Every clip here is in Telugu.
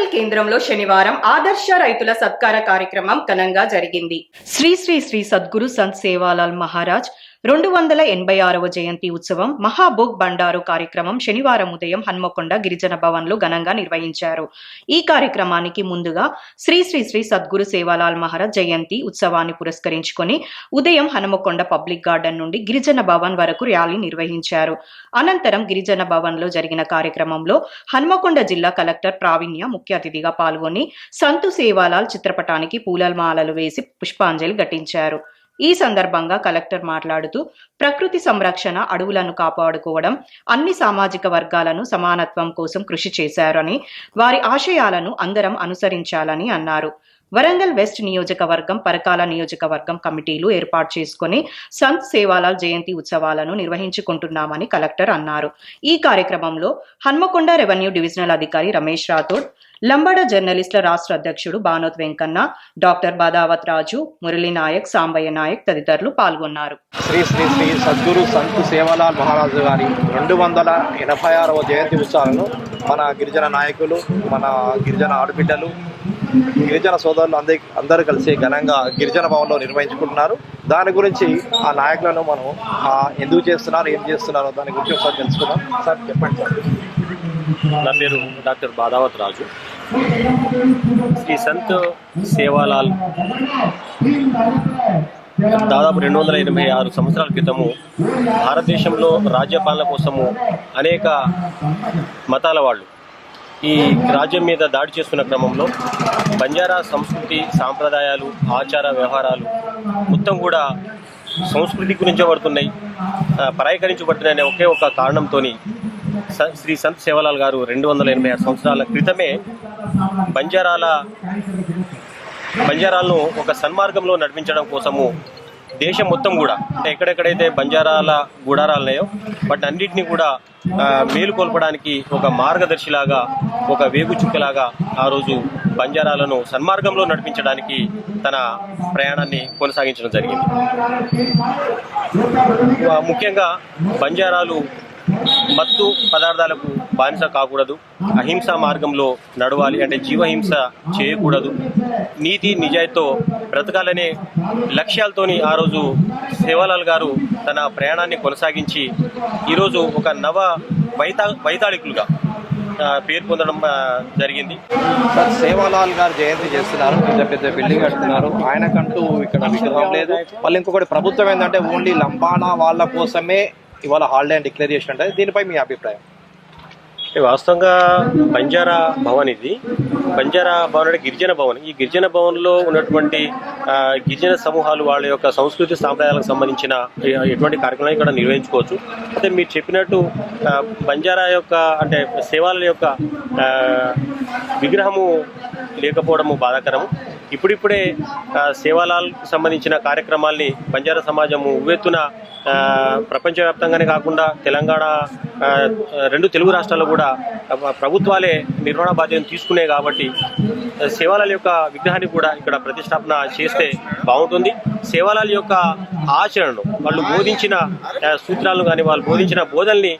వరంగల్ కేంద్రంలో శనివారం ఆదర్శ రైతుల సత్కార కార్యక్రమం ఘనంగా జరిగింది. శ్రీ శ్రీ శ్రీ సద్గురు సంత్ సేవాలాల్ మహారాజ్ రెండు వందల ఎనభై ఆరవ జయంతి ఉత్సవం మహాభోగ్ బండారు కార్యక్రమం శనివారం ఉదయం హన్మకొండ గిరిజన భవన్లో ఘనంగా నిర్వహించారు. ఈ కార్యక్రమానికి ముందుగా శ్రీ శ్రీ శ్రీ సద్గురు సేవాలాల్ మహారాజ్ జయంతి ఉత్సవాన్ని పురస్కరించుకొని ఉదయం హనుమకొండ పబ్లిక్ గార్డెన్ నుండి గిరిజన భవన్ వరకు ర్యాలీ నిర్వహించారు. అనంతరం గిరిజన భవన్లో జరిగిన కార్యక్రమంలో హన్మకొండ జిల్లా కలెక్టర్ ప్రావీణ్య ముఖ్య అతిథిగా పాల్గొని సంతు సేవాలాల్ చిత్రపటానికి పూలమాలలు వేసి పుష్పాంజలి ఘటించారు. ఈ సందర్భంగా కలెక్టర్ మాట్లాడుతూ ప్రకృతి సంరక్షణ అడవులను కాపాడుకోవడం అన్ని సామాజిక వర్గాలను సమానత్వం కోసం కృషి చేశారని వారి ఆశయాలను అందరం అనుసరించాలని అన్నారు. వరంగల్ వెస్ట్ నియోజకవర్గం పరకాల నియోజకవర్గం కమిటీలు ఏర్పాటు చేసుకుని సంత్ సేవాలాల్ జయంతి ఉత్సవాలను నిర్వహించుకుంటున్నామని కలెక్టర్ అన్నారు. ఈ కార్యక్రమంలో హన్మకొండ రెవెన్యూ డివిజనల్ అధికారి రమేష్ రాథోడ్ లంబడ జర్నలిస్టుల రాష్ట్ర అధ్యక్షుడు బానోత్ వెంకన్న డాక్టర్ బాదావత్ రాజు మురళీ నాయక్ సాంబయ్య నాయక్ తదితరులు పాల్గొన్నారు. శ్రీ శ్రీ శ్రీ సద్గురు సంతు సేవలాల్ మహారాజు గారి రెండు వందల ఎనభై ఆరవ జయంతి ఉత్సవాలను మన గిరిజన నాయకులు మన గిరిజన ఆడబిడ్డలు గిరిజన సోదరులు అందరి అందరూ కలిసి ఘనంగా గిరిజన భవన్లో నిర్వహించుకుంటున్నారు. దాని గురించి ఆ నాయకులను మనం ఆ, ఎందుకు చేస్తున్నారు ఏం చేస్తున్నారో దాని గురించి ఒకసారి తెలుసుకుందాం. సార్ చెప్పండి సార్. నా పేరు డాక్టర్ బాదావత్ రాజు. శ్రీ సంత్ సేవాలాల్. దాదాపు రెండు వందల ఎనభై ఆరు సంవత్సరాల క్రితము భారతదేశంలో రాజ్యపాలన కోసము అనేక మతాల వాళ్ళు ఈ రాజ్యం మీద దాడి చేస్తున్న క్రమంలో బంజారా సంస్కృతి సాంప్రదాయాలు ఆచార వ్యవహారాలు మొత్తం కూడా సంస్కృతి గురించబడుతున్నాయి పరాయీకరించబడుతున్నాయి అనే ఒకే ఒక కారణంతోని శ్రీ సంత్ సేవలాల్ గారు రెండు వందల ఎనభై ఆరు సంవత్సరాల క్రితమే బంజారాల బంజారాలను ఒక సన్మార్గంలో నడిపించడం కోసము దేశం మొత్తం కూడా అంటే ఎక్కడెక్కడైతే బంజారాల గుడారాలు ఉన్నాయో వాటి అన్నింటినీ కూడా మేలు మేలుకొల్పడానికి ఒక మార్గదర్శిలాగా ఒక వేగుచుక్కలాగా ఆ రోజు బంజారాలను సన్మార్గంలో నడిపించడానికి తన ప్రయాణాన్ని కొనసాగించడం జరిగింది. ముఖ్యంగా బంజారాలు మత్తు పదార్థాలకు బానిస కాకూడదు. అహింస మార్గంలో నడవాలి అంటే జీవహింస చేయకూడదు. నీతి నిజాయితీతో బ్రతకాలనే లక్ష్యాలతోని ఆ రోజు సేవాలాల్ గారు తన ప్రయాణాన్ని కొనసాగించి ఈరోజు ఒక నవ వైతా వైతాళికులుగా పేరు పొందడం జరిగింది. సార్ సేవాలాల్ గారు జయంతి చేస్తున్నారు. పెద్ద పెద్ద బిల్డింగ్ కడుతున్నారు. ఆయనకంటూ ఇక్కడ విగ్రహం లేదు. మళ్ళీ ఇంకొకటి ప్రభుత్వం ఏంటంటే ఓన్లీ లంబానా వాళ్ళ కోసమే ఇవాళ హాలిడే అని డిక్లేర్ చేసి దీనిపై మీ అభిప్రాయం? వాస్తవంగా బంజారా భవన్ ఇది. బంజారా భవన్ అంటే గిరిజన భవన్. ఈ గిరిజన భవన్లో ఉన్నటువంటి గిరిజన సమూహాలు వాళ్ళ యొక్క సంస్కృతి సాంప్రదాయాలకు సంబంధించిన ఎటువంటి కార్యక్రమాలు ఇక్కడ నిర్వహించుకోవచ్చు. అయితే మీరు చెప్పినట్టు బంజారా యొక్క అంటే సేవాల యొక్క విగ్రహము లేకపోవడము బాధాకరము. ఇప్పుడిప్పుడే ఆ, సంబంధించిన కార్యక్రమాల్ని బంజారా సమాజము ఉవ్వెత్తున ప్రపంచవ్యాప్తంగానే కాకుండా తెలంగాణ రెండు తెలుగు రాష్ట్రాల్లో కూడా ప్రభుత్వాలే నిర్వహణ బాధ్యతను తీసుకున్నాయి కాబట్టి ఆ, యొక్క విగ్రహాన్ని కూడా ఇక్కడ ప్రతిష్టాపన చేస్తే బాగుంటుంది. సేవాలాల్ యొక్క ఆచరణను వాళ్ళు బోధించిన సూత్రాలను కానీ వాళ్ళు బోధించిన బోధనల్ని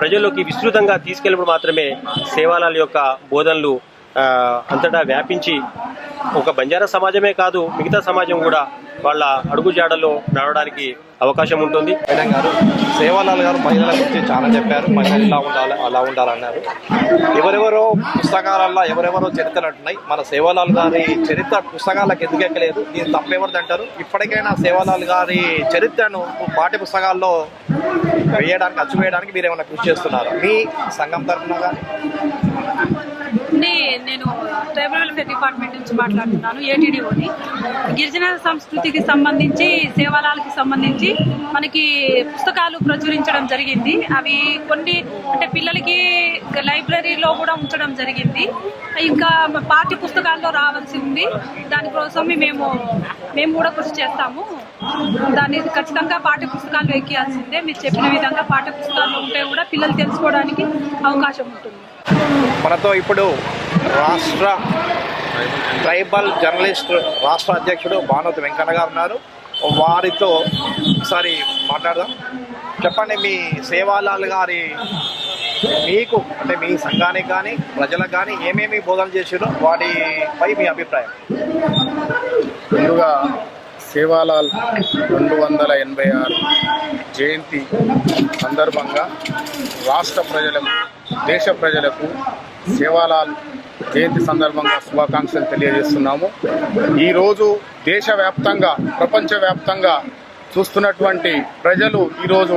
ప్రజల్లోకి విస్తృతంగా తీసుకెళ్ళినప్పుడు మాత్రమే సేవాలాల్ యొక్క బోధనలు అంతటా వ్యాపించి ఒక బంజారా సమాజమే కాదు మిగతా సమాజం కూడా వాళ్ళ అడుగుజాడలో నడవడానికి అవకాశం ఉంటుంది. మేడం గారు సేవాలాల్ గారు మహిళల గురించి చాలా చెప్పారు. మహిళలు ఇలా ఉండాలి అలా ఉండాలన్నారు ఎవరెవరో పుస్తకాలలో ఎవరెవరో చరిత్రలు అంటున్నాయి మన సేవాలాల్ గారి చరిత్ర పుస్తకాలకు ఎందుకు ఎక్కలేదు దీని తప్పెవరిది అంటారు? ఇప్పటికైనా సేవాలాల్ గారి చరిత్రను పాఠ్య పుస్తకాల్లో వేయడానికి అచ్చు వేయడానికి మీరు ఏమైనా కృషి చేస్తున్నారు? మీ సంఘం తరఫున కానీ అండి నేను ట్రైబల్ వెల్ఫేర్ డిపార్ట్మెంట్ నుంచి మాట్లాడుతున్నాను ఏటీడీఓని. గిరిజన సంస్కృతికి సంబంధించి సేవాలాలకి సంబంధించి మనకి పుస్తకాలు ప్రచురించడం జరిగింది. అవి కొన్ని అంటే పిల్లలకి లైబ్రరీలో కూడా ఉంచడం జరిగింది. ఇంకా పాఠ్య పుస్తకాల్లో రావాల్సి ఉంది దానికోసం మేము మేము కూడా కృషి చేస్తాము. దాన్ని ఖచ్చితంగా పాఠ్య పుస్తకాల్లో ఎక్కియాల్సిందే. మీరు చెప్పిన విధంగా పాఠ్య పుస్తకాల్లో ఉంటే కూడా పిల్లలు తెలుసుకోవడానికి అవకాశం ఉంటుంది. మనతో ఇప్పుడు రాష్ట్ర ట్రైబల్ జర్నలిస్ట్ రాష్ట్ర అధ్యక్షుడు భానుతి వెంకన్న గారు ఉన్నారు. వారితో ఒకసారి మాట్లాడదాం. చెప్పండి మీ సేవాలాల్ గారి మీకు అంటే మీ సంఘానికి కానీ ప్రజలకు కానీ ఏమేమి బోధన చేసారో వాటిపై మీ అభిప్రాయం. ముందుగా సేవాలాల్ రెండు వందల ఎనభై ఆరు. జయంతి సందర్భంగా రాష్ట్ర ప్రజలకు దేశ ప్రజలకు సేవాలాల్ జయంతి సందర్భంగా శుభాకాంక్షలు తెలియజేస్తున్నాము. ఈరోజు దేశవ్యాప్తంగా ప్రపంచవ్యాప్తంగా చూస్తున్నటువంటి ప్రజలు ఈరోజు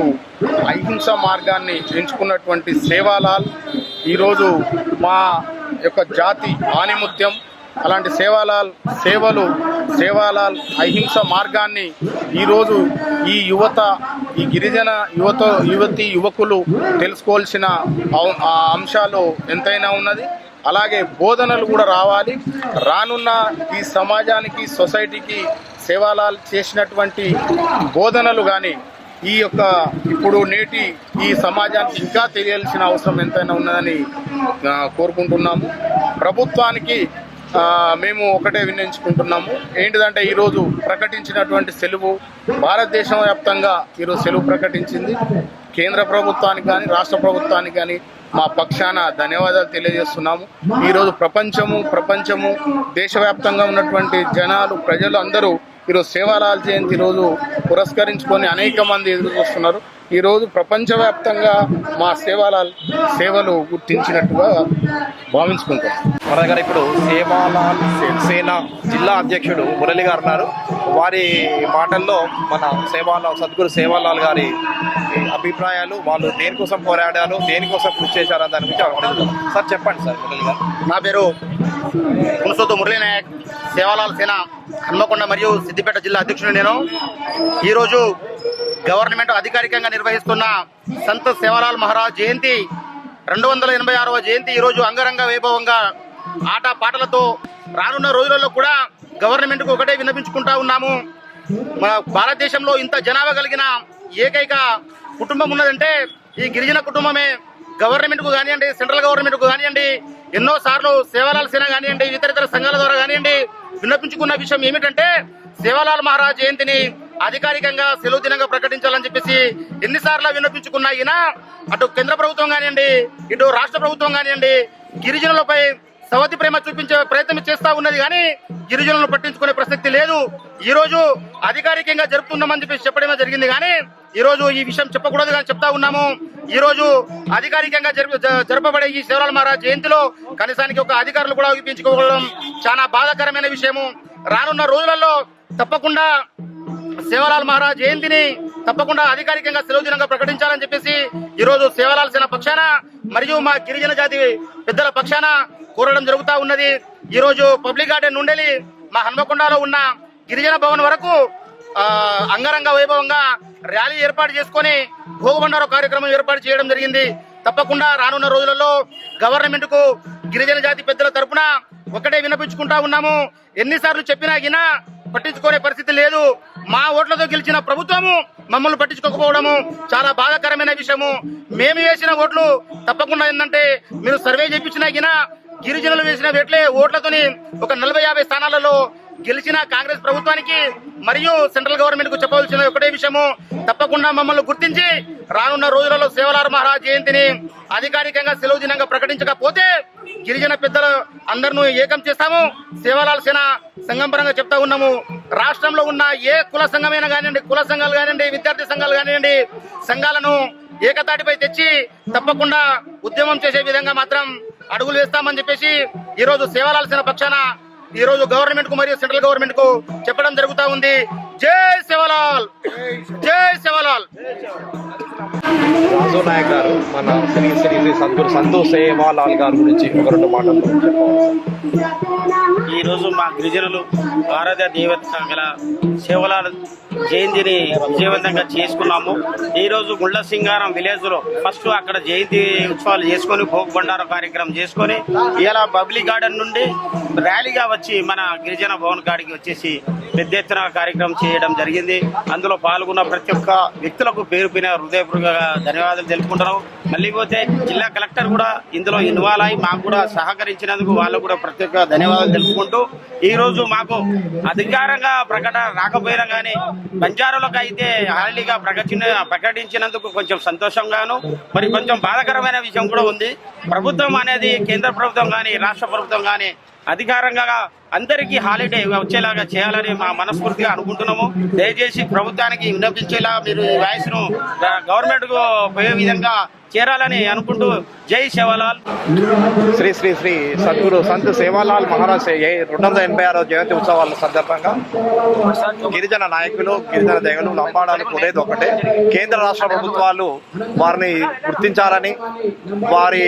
అహింస మార్గాన్ని ఎంచుకున్నటువంటి సేవాలాల్ ఈరోజు మా యొక్క జాతి ఆనిముత్యం అలాంటి సేవాలాల్ సేవలు సేవాలాల్ అహింస మార్గాన్ని ఈరోజు ఈ యువత ఈ గిరిజన యువత యువతి యువకులు తెలుసుకోవాల్సిన అంశాలు ఎంతైనా ఉన్నది. అలాగే బోధనలు కూడా రావాలి. రానున్న ఈ సమాజానికి సొసైటీకి సేవాలాల్ చేసినటువంటి బోధనలు కానీ ఈ యొక్క ఇప్పుడు నేటి ఈ సమాజానికి ఇంకా తెలియాల్సిన అవసరం ఎంతైనా ఉన్నదని కోరుకుంటున్నాము. ప్రభుత్వానికి మేము ఒకటే విన్నవించుకుంటున్నాము. ఏంటిదంటే ఈరోజు ప్రకటించినటువంటి సెలవు భారతదేశం వ్యాప్తంగా ఈరోజు సెలవు ప్రకటించింది. కేంద్ర ప్రభుత్వానికి కానీ రాష్ట్ర ప్రభుత్వానికి కానీ మా పక్షాన ధన్యవాదాలు తెలియజేస్తున్నాము. ఈరోజు ప్రపంచము ప్రపంచము దేశవ్యాప్తంగా ఉన్నటువంటి జనాలు ప్రజలు అందరూ ఈరోజు సేవాలాల్ జయంతి రోజు పురస్కరించుకొని అనేక మంది ఎదురు చూస్తున్నారు. ఈరోజు ప్రపంచవ్యాప్తంగా మా సేవాలాల్ సేవలు గుర్తించినట్టుగా భావించుకుంటాం. మన దగ్గర ఇప్పుడు సేవాలాల్ సేన జిల్లా అధ్యక్షుడు మురళి గారు ఉన్నారు. వారి మాటల్లో మన సేవాలాల్ సద్గురు సేవాలాల్ గారి అభిప్రాయాలు వాళ్ళు దేనికోసం పోరాడారు దేనికోసం కృషి చేశారు దాని గురించి అడుగుతాం సార్ చెప్పండి సార్ మురళి గారు. నా పేరు కునసోతు మురళీ నాయక్ సేవాలాల్ సేన హన్మకొండ మరియు సిద్దిపేట జిల్లా అధ్యక్షుడు నేను. ఈరోజు గవర్నమెంట్ అధికారికంగా నిర్వహిస్తున్న సంత సేవలాల్ మహారాజ్ జయంతి రెండు వందల ఎనభై ఆరవ జయంతి ఈరోజు అంగరంగ వైభవంగా ఆట పాటలతో రానున్న రోజులలో కూడా గవర్నమెంట్కు ఒకటే విన్నపించుకుంటా ఉన్నాము. మన భారతదేశంలో ఇంత జనాభా కలిగిన ఏకైక కుటుంబం ఉన్నదంటే ఈ గిరిజన కుటుంబమే. గవర్నమెంట్కు కానివ్వండి సెంట్రల్ గవర్నమెంట్కు కానివ్వండి ఎన్నో సార్లు సేన కానివ్వండి ఇతర ఇతర సంఘాల ద్వారా కానివ్వండి విన్నపించుకున్న విషయం ఏమిటంటే సేవాలాల్ మహారాజ్ జయంతిని అధికారికంగా సెలవు దినంగా ప్రకటించాలని చెప్పేసి ఎన్నిసార్లు విన్నపించుకున్నా ఈయన. అటు కేంద్ర ప్రభుత్వం కానివ్వండి ఇటు రాష్ట్ర ప్రభుత్వం కానివ్వండి గిరిజనులపై సవతి ప్రేమ చూపించే ప్రయత్నం చేస్తా ఉన్నది కానీ గిరిజనులను పట్టించుకునే ప్రసక్తి లేదు. ఈ రోజు అధికారికంగా జరుపుతున్నామని చెప్పేసి చెప్పడమే జరిగింది కానీ ఈ రోజు ఈ విషయం చెప్పకూడదు కానీ చెప్తా ఉన్నాము. ఈ రోజు అధికారికంగా జరుపు జరపబడే ఈ శివరాల మహారాజ్ జయంతిలో కనీసానికి ఒక అధికారులు కూడా ఊపించుకోవడం చాలా బాధాకరమైన విషయము. రానున్న రోజులలో తప్పకుండా సేవలాల్ మహారాజ్ జయంతిని తప్పకుండా అధికారికంగా సెలవు దినంగా ప్రకటించాలని చెప్పేసి ఈ రోజు సేవలాల్ సేన పక్షాన మరియు మా గిరిజన జాతి పెద్దల పక్షాన కోరడం జరుగుతూ ఉన్నది. ఈ రోజు పబ్లిక్ గార్డెన్ నుండి మా హన్మకొండలో ఉన్న గిరిజన భవన్ వరకు అంగరంగ వైభవంగా ర్యాలీ ఏర్పాటు చేసుకొని భోగబండారు కార్యక్రమం ఏర్పాటు చేయడం జరిగింది. తప్పకుండా రానున్న రోజులలో గవర్నమెంట్కు గిరిజన జాతి పెద్దల తరపున ఒకటే వినిపించుకుంటా ఉన్నాము. ఎన్నిసార్లు చెప్పినా గినా పట్టించుకునే పరిస్థితి లేదు. మా ఓట్లతో గెలిచిన ప్రభుత్వము మమ్మల్ని పట్టించుకోకపోవడము చాలా బాధాకరమైన విషయము. మేము వేసిన ఓట్లు తప్పకుండా ఏంటంటే మీరు సర్వే చేయించినా గిరిజనులు వేసిన ఓట్లతోని ఒక నలభై యాభై స్థానాలలో గెలిచిన కాంగ్రెస్ ప్రభుత్వానికి మరియు సెంట్రల్ గవర్నమెంట్కు చెప్పవలసిన ఒకటే విషయము. తప్పకుండా మమ్మల్ని గుర్తించి రానున్న రోజులలో సేవలార్ మహారాజ్ జయంతిని అధికారికంగా సెలవు దినంగా ప్రకటించకపోతే గిరిజన పెద్దలు అందరినూ ఏకం చేస్తాము. సేవలాల సేన సంఘం పరంగా చెప్తా ఉన్నాము. రాష్ట్రంలో ఉన్న ఏ కుల సంఘమైనా కానివ్వండి కుల సంఘాలు కానివ్వండి విద్యార్థి సంఘాలు కానివ్వండి సంఘాలను ఏకతాటిపై తెచ్చి తప్పకుండా ఉద్యమం చేసే విధంగా మాత్రం అడుగులు వేస్తామని చెప్పేసి ఈరోజు రోజు సేన పక్షాన ఈ రోజు గవర్నమెంట్కు మరియు సెంట్రల్ గవర్నమెంట్కు చెప్పడం జరుగుతా ఉంది. జై సేవలాల్ జై సేవలాల్ రాజు నాయక్ గారు మన శ్రీ శ్రీ శ్రీ సంతు సేవాలాల్ గారి గురించి ఒక రెండు మాటలు ఈరోజు మా గిరిజనులు ఆరాధ్య దేవత గల శివలాల జయంతిని విజయవంతంగా చేసుకున్నాము. ఈరోజు గుండ్ల సింగారం విలేజ్లో ఫస్ట్ అక్కడ జయంతి ఉత్సవాలు చేసుకొని భోగ్ బండారం కార్యక్రమం చేసుకొని ఇలా బబ్లీ గార్డెన్ నుండి ర్యాలీగా వచ్చి మన గిరిజన భవన్ కాడికి వచ్చేసి పెద్ద ఎత్తున కార్యక్రమం చేయడం జరిగింది. అందులో పాల్గొన్న ప్రతి ఒక్క వ్యక్తులకు పేరు పైన హృదయపూర్వక ధన్యవాదాలు తెలుపుకుంటున్నాం. మళ్ళీ పోతే జిల్లా కలెక్టర్ కూడా ఇందులో ఇన్వాల్వ్ అయి మాకు కూడా సహకరించినందుకు వాళ్ళకు కూడా ప్రతి ఒక్క ధన్యవాదాలు తెలుపుకుంటూ ఈ రోజు మాకు అధికారంగా ప్రకటన రాకపోయినా కానీ బంజారులకు అయితే హాలీగా ప్రకటించిన ప్రకటించినందుకు కొంచెం సంతోషంగాను మరి కొంచెం బాధాకరమైన విషయం కూడా ఉంది. ప్రభుత్వం అనేది కేంద్ర ప్రభుత్వం కానీ రాష్ట్ర ప్రభుత్వం కానీ అధికారంగా అందరికీ హాలిడే వచ్చేలాగా చేయాలని మా మనస్ఫూర్తిగా అనుకుంటున్నాము. దయచేసి ప్రభుత్వానికి విన్నపించేలా మీరు ఈ వాయిస్ గవర్నమెంట్కు పోయే విధంగా చేరాలని అనుకుంటూ జై సేవలాల్ శ్రీ శ్రీ శ్రీ సద్గురు సంత్ సేవాలాల్ మహారాజ్ ఏ రెండు వందల ఎనభై ఆరో జయంతి ఉత్సవాల సందర్భంగా గిరిజన నాయకులు గిరిజన తెగలు లంబాడాలు లేదు ఒకటే. కేంద్ర రాష్ట్ర ప్రభుత్వాలు వారిని గుర్తించాలని వారి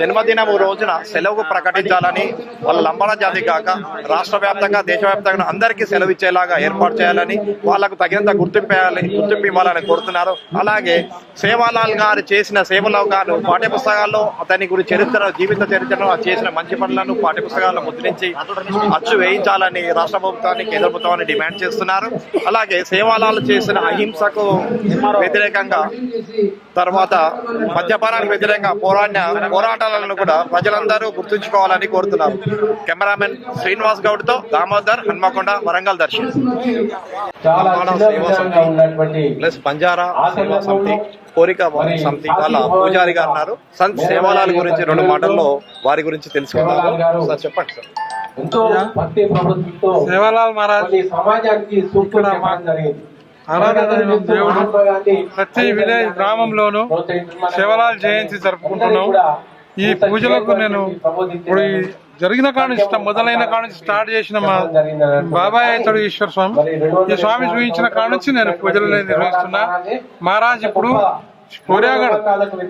జన్మదినం రోజున సెలవు ప్రకటించాలని వాళ్ళ లంబాడ జాతి కాక రాష్ట్ర వ్యాప్తంగా దేశవ్యాప్తంగా అందరికీ సెలవు ఇచ్చేలాగా ఏర్పాటు చేయాలని వాళ్ళకు తగినంత గుర్తింపు గుర్తింపు ఇవ్వాలని కోరుతున్నారు. అలాగే సేవాలాల్ గారు చేసిన సేవలో గాను పాఠ్య పుస్తకాల్లో అతని గురి చరిత్ర జీవిత చరిత్రను చేసిన మంచి పనులను పాఠ్యపుస్తకాల్లో ముద్రించి అచ్చు వేయించాలని రాష్ట్ర ప్రభుత్వాన్ని కేంద్ర ప్రభుత్వాన్ని డిమాండ్ చేస్తున్నారు. అలాగే సేవాలాలు చేసిన అహింసకు వ్యతిరేకంగా తర్వాత మద్యపానానికి వ్యతిరేకంగా పోరాడిన పోరాటాలను కూడా ప్రజలందరూ గుర్తుంచుకోవాలని కోరుతున్నారు. కెమెరామెన్ శ్రీనివాస్ గౌడ్తో దామోదర్ హన్మకొండ వరంగల్ దర్శన్. ప్లస్ బంజారా సేవా సమితి. కోరిక సమితి. వాళ్ళ పూజారి గారు ఉన్నారు సంత్ సేవాలాల గురించి రెండు మాటల్లో వారి గురించి తెలుసుకుందాం సార్ చెప్పండి సార్. సేవాలాల్ మహారాజ్ సమాజానికి ఆరాధన దేవుడు ప్రతి విలేజ్ గ్రామంలోనూ శివలాల్ జయంతి జరుపుకుంటున్నాం. ఈ పూజలకు నేను ఇప్పుడు జరిగిన కాడ నుంచి మొదలైన కాడ నుంచి స్టార్ట్ చేసిన మా బాబాయ్ అవుతాడు ఈశ్వర స్వామి. ఈ స్వామి చూపించిన కాడ నుంచి నేను పూజలు నిర్వహిస్తున్నా. మహారాజ్ ఇప్పుడు కోరియాగఢ్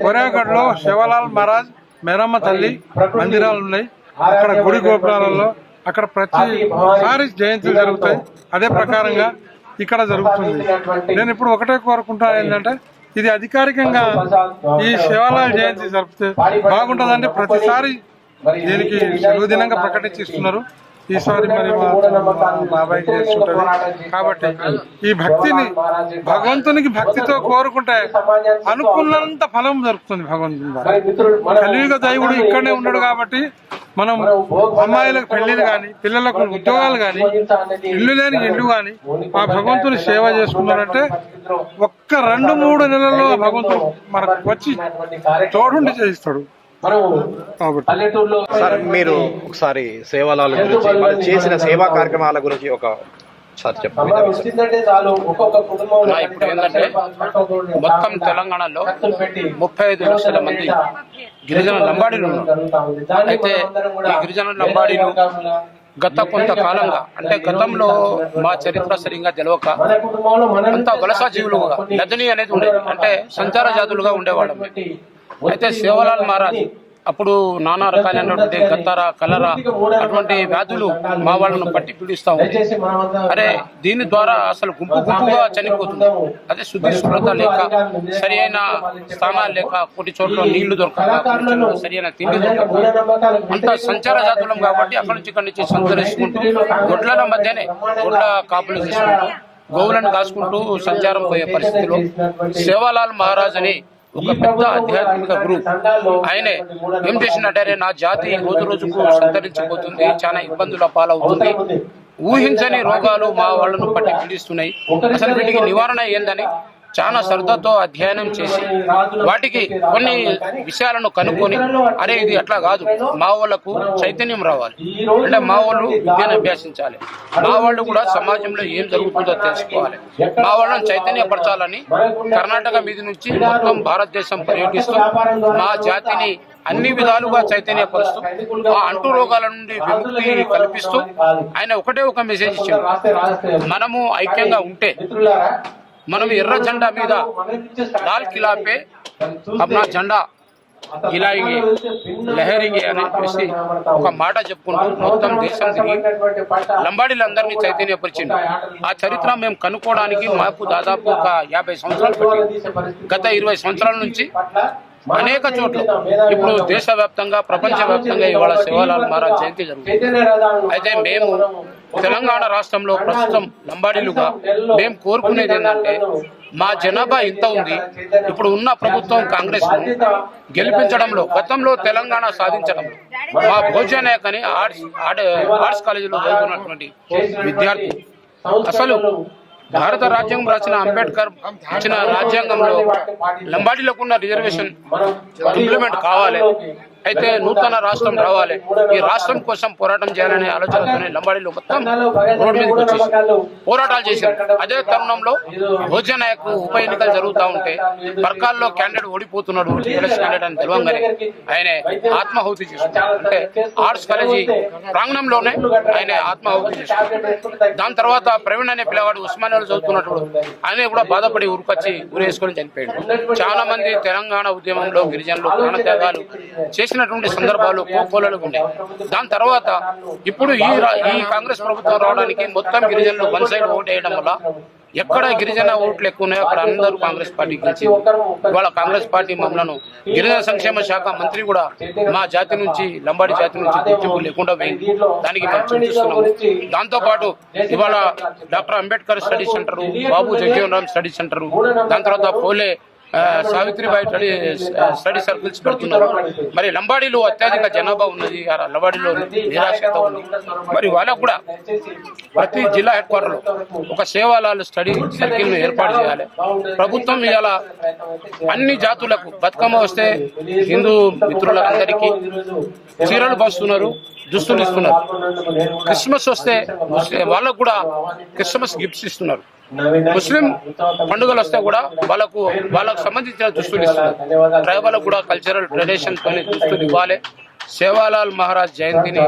కోరియాగఢ్లో శివలాల్ మహారాజ్ మేరమ్మ తల్లి మందిరాలు ఉన్నాయి. అక్కడ గుడి గోపురాలలో అక్కడ ప్రతిసారి జయంతులు జరుగుతాయి. అదే ప్రకారంగా ఇక్కడ జరుగుతుంది. నేను ఇప్పుడు ఒకటే కోరుకుంటాను ఏంటంటే ఇది అధికారికంగా ఈ శివాలయ జయంతి జరిపితే బాగుంటుందంటే ప్రతిసారి దీనికి సెలవు దినంగా ప్రకటించి ఇస్తున్నారు. ఈసారి మరి బాబాయ్ చేస్తుంటది కాబట్టి ఈ భక్తిని భగవంతునికి భక్తితో కోరుకుంటే అనుకున్నంత ఫలం దొరుకుతుంది భగవంతుని కలియుగ దైవుడు ఇక్కడనే ఉన్నాడు కాబట్టి మనం అమ్మాయిలకు పెళ్ళిలు కానీ పిల్లలకు ఉద్యోగాలు కానీ ఇల్లు లేని ఇల్లు కానీ ఆ భగవంతుని సేవ చేసుకున్నారంటే ఒక్క రెండు మూడు నెలల్లో భగవంతుడు మనకు వచ్చి తోడుండి చేయిస్తాడు. మనం పల్లెటూరులో సార్ మీరు ఒకసారి సేవాలాల గురించి చేసిన సేవా కార్యక్రమాల గురించి ఒక వచ్చిందంటే చాలు. ఒక్కొక్క ఇప్పుడు ఏంటంటే మొత్తం తెలంగాణలో ముప్పై ఐదు లక్షల మంది గిరిజన లంబాడీలు ఉన్నారు. అయితే ఈ గిరిజన లంబాడీలు గత కొంతకాలంగా అంటే గతంలో మా చరిత్ర కుటుంబంలో మన అంతా వలస జీవులుగా లదని అనేది ఉండేది. అంటే సంచార జాతులుగా ఉండేవాళ్ళం. అయితే సేవలాల్ మహారాజ్ అప్పుడు నానా రకాలైనటువంటి గత్తర కలరా అటువంటి వ్యాధులు మా వాళ్ళను పట్టి పీడిస్తా ఉంది. అరే దీని ద్వారా అసలు గుంపు గుంపుగా చనిపోతుంది. అదే శుద్ధి శుభ్రత లేక సరి అయిన స్థానాలు లేక కొన్ని చోట్ల నీళ్ళు దొరకక సరి అయిన తిండి దొరకక అంత సంచార జాతులం కాబట్టి అక్కడి నుంచి ఇక్కడి నుంచి సంచరిస్తుంటూ గొడ్ల మధ్యనే గొడ్ల కాపులు తీసుకుంటూ గోవులను కాసుకుంటూ సంచారం పోయే పరిస్థితిలో సేవాలాల్ మహారాజ్ అని ఒక పెద్ద ఆధ్యాత్మిక గురువు ఆయనే ఏం చేసినట్టే నా జాతి రోజు రోజుకు సంతరించిపోతుంది చాలా ఇబ్బందుల పాలవుతుంది. ఊహించని రోగాలు మా వాళ్ళను పట్టి పీడిస్తున్నాయి. అసలు వీటికి నివారణ ఏందని చాలా శ్రద్ధతో అధ్యయనం చేసి వాటికి కొన్ని విషయాలను కనుక్కొని అరే ఇది అట్లా కాదు. మా వాళ్ళకు చైతన్యం రావాలి. అంటే మా వాళ్ళు విద్యను అభ్యసించాలి. మా వాళ్ళు కూడా సమాజంలో ఏం జరుగుతుందో తెలుసుకోవాలి. మా వాళ్ళని చైతన్యపరచాలని కర్ణాటక మీది నుంచి మొత్తం భారతదేశం పర్యటిస్తూ మా జాతిని అన్ని విధాలుగా చైతన్యపరుస్తూ ఆ అంటు రోగాల నుండి విముక్తి కల్పిస్తూ ఆయన ఒకటే ఒక మెసేజ్ ఇచ్చారు మనము ఐక్యంగా ఉంటే మనం ఎర్ర జెండా మీద లాల్ కిలాపే అప్నా జెండా ఇలాగే లహరింగే అని చెప్పేసి ఒక మాట చెప్పుకుంటూ మొత్తం దేశం తిరిగి లంబాడీలందరినీ చైతన్యపరిచింది ఆ చరిత్ర మేము కనుక్కోవడానికి మాకు దాదాపు ఒక యాభై సంవత్సరాలు పట్టింది. గత ఇరవై సంవత్సరాల నుంచి అనేక చోట్ల ఇప్పుడు దేశవ్యాప్తంగా ప్రపంచవ్యాప్తంగా ఇవాళ శివలాల్ మహారాజ్ జయంతి జరుగుతుంది. అయితే మేము తెలంగాణ రాష్ట్రంలో ప్రస్తుతం లంబాడీలుగా మేము కోరుకునేది ఏంటంటే మా జనాభా ఇంత ఉంది ఇప్పుడు ఉన్న ప్రభుత్వం కాంగ్రెస్ గెలిపించడంలో గతంలో తెలంగాణ సాధించడంలో మా భోజనాయక్ అని ఆర్ట్స్ ఆర్ట్స్ కాలేజీలో చదువుకున్నటువంటి విద్యార్థి అసలు భారత రాజ్యాంగం రాసిన అంబేద్కర్ ఇచ్చిన రాజ్యాంగంలో లంబాడీలకు ఉన్న రిజర్వేషన్ ఇంప్లిమెంట్ కావాలి. అయితే నూతన రాష్ట్రం రావాలి. ఈ రాష్ట్రం కోసం పోరాటం చేయాలనే ఆలోచనతోనే లంబాడీలు మొత్తం రోడ్డు మీదకి వచ్చేసి పోరాటాలు చేశారు. అదే తరుణంలో భోజన ఉప ఎన్నికలు జరుగుతూ ఉంటే పర్కాల్లో క్యాండిడేట్ ఓడిపోతున్నాడు ఎలక్షన్ క్యాండిడేట్ అని తెలియంగానే ఆయన ఆత్మాహుతి చేసుకున్నారు అంటే ఆర్ట్స్ కాలేజీ ప్రాంగణంలోనే ఆయన ఆత్మాహుతి చేసుకున్నారు దాని తర్వాత ప్రవీణ్ అనే పిల్లవాడు ఉస్మానియాలో చదువుతున్నప్పుడు ఆయన కూడా బాధపడి ఊరుకొచ్చి ఉరేసుకొని చనిపోయాడు. చాలా మంది తెలంగాణ ఉద్యమంలో గిరిజనులు ప్రాణత్యాగాలు చేసినటువంటి సందర్భాలు కోకోలలో ఉన్నాయి దాని తర్వాత ఇప్పుడు ఈ ఈ కాంగ్రెస్ ప్రభుత్వం రావడానికి మొత్తం గిరిజనులు వన్ సైడ్ ఓట్ వేయడం వల్ల ఎక్కడ గిరిజన ఓట్లు ఎక్కువ ఉన్నాయో అక్కడ అందరూ కాంగ్రెస్ పార్టీ గెలిచింది. ఇవాళ కాంగ్రెస్ పార్టీ మమ్మలను గిరిజన సంక్షేమ శాఖ మంత్రి కూడా మా జాతి నుంచి లంబాడి జాతి నుంచి గుర్తింపు లేకుండా పోయింది. దానికి మేము చింతిస్తున్నాము. దాంతో పాటు ఇవాళ doctor Ambedkar study centre Babu Jagjivan Ram study centre దాని తర్వాత పోలే సావిత్రిబాయి స్టడీ స్టడీ సర్కిల్స్ పెడుతున్నారు. మరి లంబాడీలో అత్యధిక జనాభా ఉన్నది లంబాడీలో నిరాశత ఉంది మరి వాళ్ళకు కూడా ప్రతి జిల్లా హెడ్ క్వార్టర్లో ఒక సేవాలాలు స్టడీ సర్కిల్ను ఏర్పాటు చేయాలి. ప్రభుత్వం ఇవాళ అన్ని జాతులకు బతుకమ్మ వస్తే హిందూ మిత్రులందరికీ చీరలు పంచుతున్నారు దుస్తులు ఇస్తున్నారు. క్రిస్మస్ వస్తే వాళ్ళకు కూడా క్రిస్మస్ గిఫ్ట్స్ ఇస్తున్నారు. ముస్లిం పండుగలు వస్తే కూడా వాళ్ళకు వాళ్ళకు సంబంధించిన దుస్తులు ఇస్తున్నారు. ట్రైబల్ కూడా కల్చరల్ ట్రెడిషన్స్ కొని దుస్తులు ఇవ్వాలి. సేవాలాల్ మహారాజ్ జయంతిని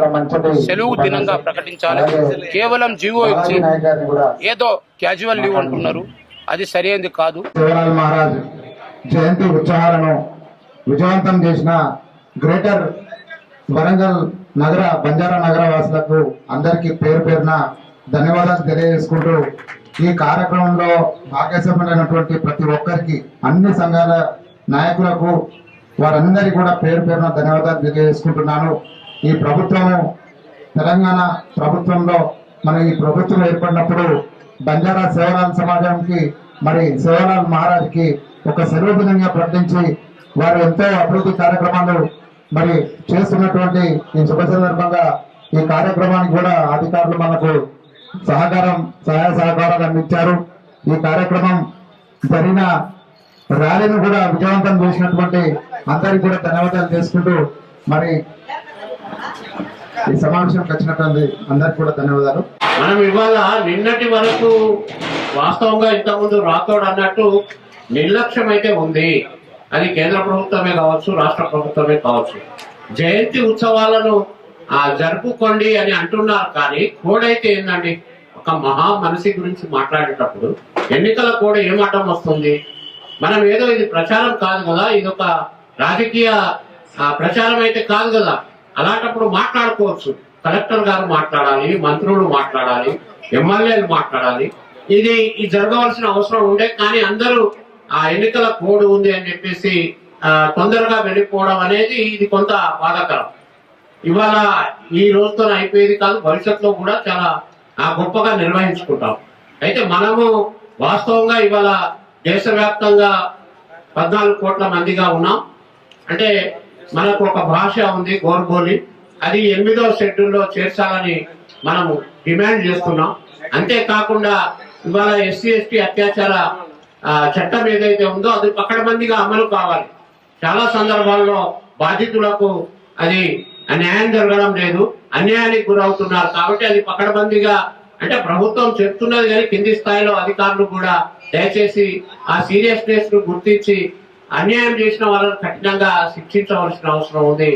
సెలవు దినంగా ప్రకటించాలి. కేవలం జీవో ఇచ్చి ఏదో క్యాజువల్ లీవ్ అంటున్నారు. అది సరైనది కాదు. మహారాజ్ జయంతి ఉత్సవాలను విజయవంతం చేసిన గ్రేటర్ వరంగల్ నగర బంజారా నగర వాసులకు అందరికీ పేరు పేరున ధన్యవాదాలు తెలియజేసుకుంటూ ఈ కార్యక్రమంలో భాగస్వామైనటువంటి ప్రతి ఒక్కరికి అన్ని సంఘాల నాయకులకు వారందరికీ కూడా పేరు పేరున ధన్యవాదాలు తెలియజేసుకుంటున్నాను. ఈ ప్రభుత్వము తెలంగాణ ప్రభుత్వంలో మన ఈ ప్రభుత్వం ఏర్పడినప్పుడు బంజారా సేవలాల్ సమాజానికి మరి సేవలాల్ మహారాజ్కి ఒక సెలవు దినంగా ప్రకటించి వారు ఎంతో అభివృద్ధి కార్యక్రమాలు మరి చేస్తున్నటువంటి ఈ శుభ సందర్భంగా ఈ కార్యక్రమానికి కూడా అధికారులు మనకు సహకారం సహాయ సహకారాలు అందించారు. ఈ కార్యక్రమం జరిగిన ర్యాలీని కూడా విజయవంతం చేసినటువంటి అందరికి కూడా ధన్యవాదాలు చేసుకుంటూ మరి ఈ సమావేశంకి వచ్చినటువంటి అందరికి కూడా ధన్యవాదాలు. మనం ఇవాళ నిన్నటి వరకు వాస్తవంగా ఇంతకుముందు రాతోడు అన్నట్టు నిర్లక్ష్యం అయితే ఉంది. అది కేంద్ర ప్రభుత్వమే కావచ్చు రాష్ట్ర ప్రభుత్వమే కావచ్చు. జయంతి ఉత్సవాలను ఆ జరుపుకోండి అని అంటున్నారు. కానీ కోడ్ అయితే ఒక మహా మనిషి గురించి మాట్లాడేటప్పుడు ఎన్నికల కోడ్ ఏం అడ్డం వస్తుంది? మనం ఏదో ఇది ప్రచారం కాదు కదా ఇది ఒక రాజకీయ ప్రచారం అయితే కాదు కదా. అలాంటప్పుడు మాట్లాడుకోవచ్చు. కలెక్టర్ గారు మాట్లాడాలి మంత్రులు మాట్లాడాలి ఎమ్మెల్యేలు మాట్లాడాలి. ఇది ఇది జరగవలసిన అవసరం ఉండే కానీ అందరూ ఆ ఎన్నికల కోడ్ ఉంది అని చెప్పేసి తొందరగా వెళ్ళిపోవడం అనేది ఇది కొంత బాధాకరం. ఇవాళ ఈ రోజుతో అయిపోయేది కాదు భవిష్యత్తులో కూడా చాలా ఆ, గొప్పగా నిర్వహించుకుంటాం. అయితే మనము వాస్తవంగా ఇవాళ దేశవ్యాప్తంగా పద్నాలుగు కోట్ల మందిగా ఉన్నాం. అంటే మనకు ఒక భాష ఉంది గోర్బోలి. అది ఎనిమిదో షెడ్యూల్లో చేర్చాలని మనము డిమాండ్ చేస్తున్నాం. అంతేకాకుండా ఇవాళ ఎస్సీ ఎస్టీ అత్యాచార చట్టం ఏదైతే ఉందో అది పకడ్బందీగా అమలు కావాలి. చాలా సందర్భాల్లో బాధితులకు అది అన్యాయం జరగడం లేదు. అన్యాయానికి గురవుతున్నారు. కాబట్టి అది పకడబందిగా అంటే ప్రభుత్వం చెప్తున్నది కానీ కింది స్థాయిలో అధికారులు కూడా దయచేసి ఆ సీరియస్నెస్ను గుర్తించి అన్యాయం చేసిన వాళ్ళని కఠినంగా శిక్షించవలసిన అవసరం ఉంది.